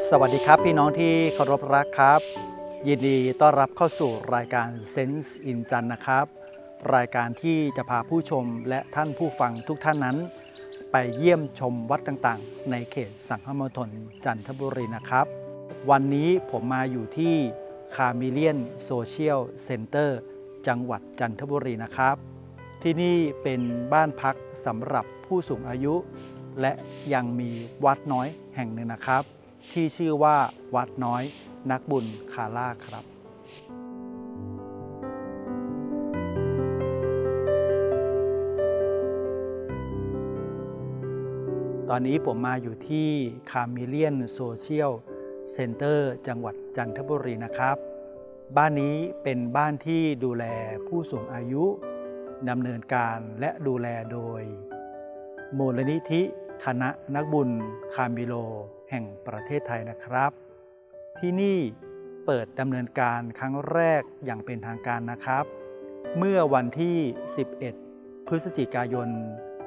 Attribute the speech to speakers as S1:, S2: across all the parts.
S1: สวัสดีครับพี่น้องที่เคารพรักครับ ยินดีต้อนรับเข้าสู่รายการ Sense in จันนะครับ รายการที่จะพาผู้ชมและท่านผู้ฟังทุกท่านนั้น ไปเยี่ยมชมวัดต่างๆ ในเขตสังคมณฑลจันทบุรีนะครับ วันนี้ผมมาอยู่ที่คา m ิเลียนโซเชียลเซ็นเตอร์จังหวัดจันทบุรีนะครับ ที่นี่เป็นบ้านพักสำหรับผู้สูงอายุ และยังมีวัดน้อยแห่งหนึ่งนะครับ ที่ชื่อว่าวัดน้อยนักบุญคาร่าครับตอนนี้ผมมาอยู่ที่คา m ิเลียนโซเชียลเซ็นเตอร์จังหวัดจันทบุรีนะครับ บ้านนี้เป็นบ้านที่ดูแลผู้สูงอายุดำเนินการและดูแลโดยมูลนิธิคณะนักบุญคามิโล แห่งประเทศไทยนะครับ ที่นี่เปิดดำเนินการครั้งแรกอย่างเป็นทางการนะครับ เมื่อวันที่ 11 พฤศจิกายน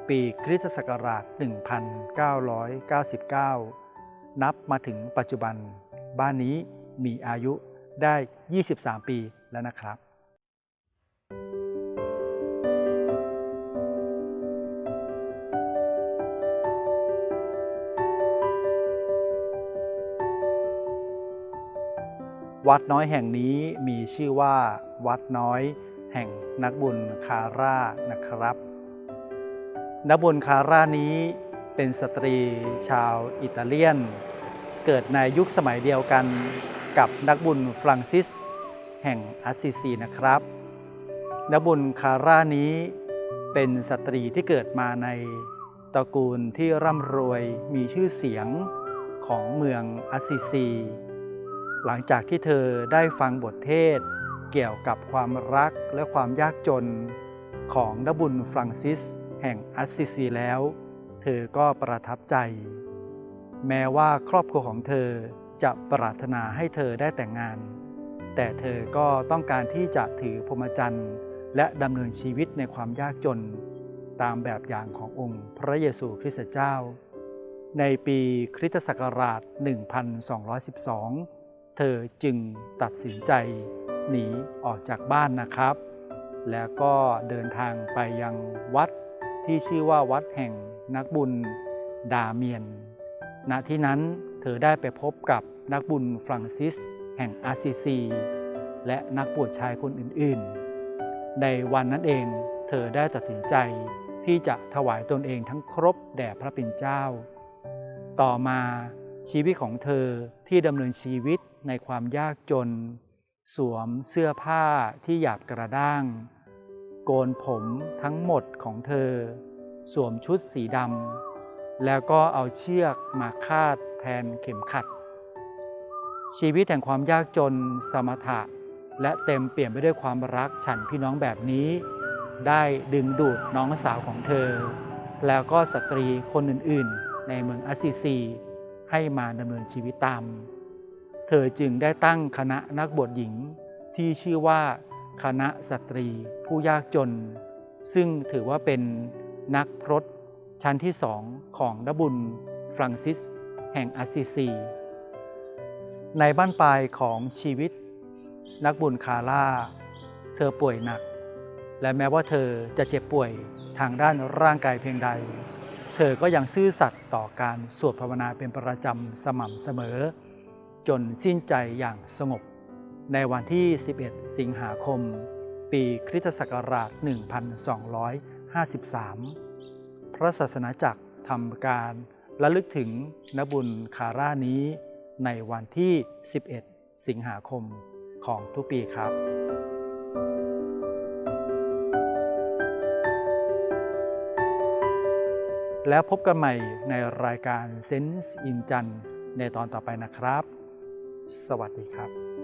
S1: ปีคริสตศักราช 1999 นับมาถึงปัจจุบัน บ้านนี้มีอายุได้ 23 ปีแล้วนะครับ วัดน้อยแห่งนี้มีชื่อว่า วัดน้อยแห่งนักบุญคาร่านะครับ นักบุญคาร่านี้เป็นสตรีชาวอิตาเลียน เกิดในยุคสมัยเดียวกันกับนักบุญฟรังซิส แห่งอัสซิซีนะครับ นักบุญคาร่านี้เป็นสตรีที่เกิดมาในตระกูลที่ร่ำรวยมีชื่อเสียงของเมืองอัสซิซี หลังจากที่เธอได้ฟังบทเทศ เกี่ยวกับความรักและความยากจนของนบุญฟรังซิส แห่งอัสซิซีแล้ว เธอก็ประทับใจ แม้ว่าครอบครัวของเธอจะปรารถนาให้เธอได้แต่งงาน แต่เธอก็ต้องการที่จะถือพรหมจรรย์ และดำเนินชีวิตในความยากจน ตามแบบอย่างขององค์พระเยซูคริสต์เจ้า ในปีคริสตศักราช 1212 เธอจึงตัดสินใจหนีออกจากบ้านนะครับ แล้วก็เดินทางไปยังวัดที่ชื่อว่าวัดแห่งนักบุญดาเมียน ณ ที่นั้นเธอได้ไปพบกับนักบุญฟรังซิส แห่งอาซิซีและนักบวชชายคนอื่นๆ ในวันนั้นเองเธอได้ตัดสินใจที่จะถวายตนเองทั้งครบแด่พระเป็นเจ้า ต่อมาชีวิตของเธอที่ดำเนินชีวิต ในความยากจน สวมเสื้อผ้าที่หยาบกระด้าง โกนผมทั้งหมดของเธอ สวมชุดสีดำแล้วก็เอาเชือกมาคาดแทนเข็มขัด ชีวิตแห่งความยากจนสมถะ และเต็มเปลี่ยนไปด้วยความรักฉันพี่น้องแบบนี้ ได้ดึงดูดน้องสาวของเธอ แล้วก็สตรีคนอื่นๆ ในเมืองอัสซิซีให้มาดำเนินชีวิตตาม เธอจึงได้ตั้งคณะนักบวชหญิงที่ชื่อว่าคณะสตรีผู้ยากจน ซึ่งถือว่าเป็นนักพรตชั้นที่สองของนบุญฟรังซิส แห่งอัสซิซี ในบ้านปลายของชีวิต นักบุญคาร่า เธอป่วยหนัก และแม้ว่าเธอจะเจ็บป่วยทางด้านร่างกายเพียงใด เธอก็ยังซื่อสัตย์ต่อการสวดภาวนาเป็นประจำสม่ำเสมอ จนสิ้นใจอย่างสงบ ในวันที่ 11 สิงหาคม ปีคริสตศักราช 1253 พระศาสนาจักรทำการระลึกถึงนบุญคาร่านี้ในวันที่ 11 สิงหาคมของทุกปีครับแล้วพบกันใหม่ในรายการ Sense in จันในตอนต่อไปนะครับ สวัสดีครับ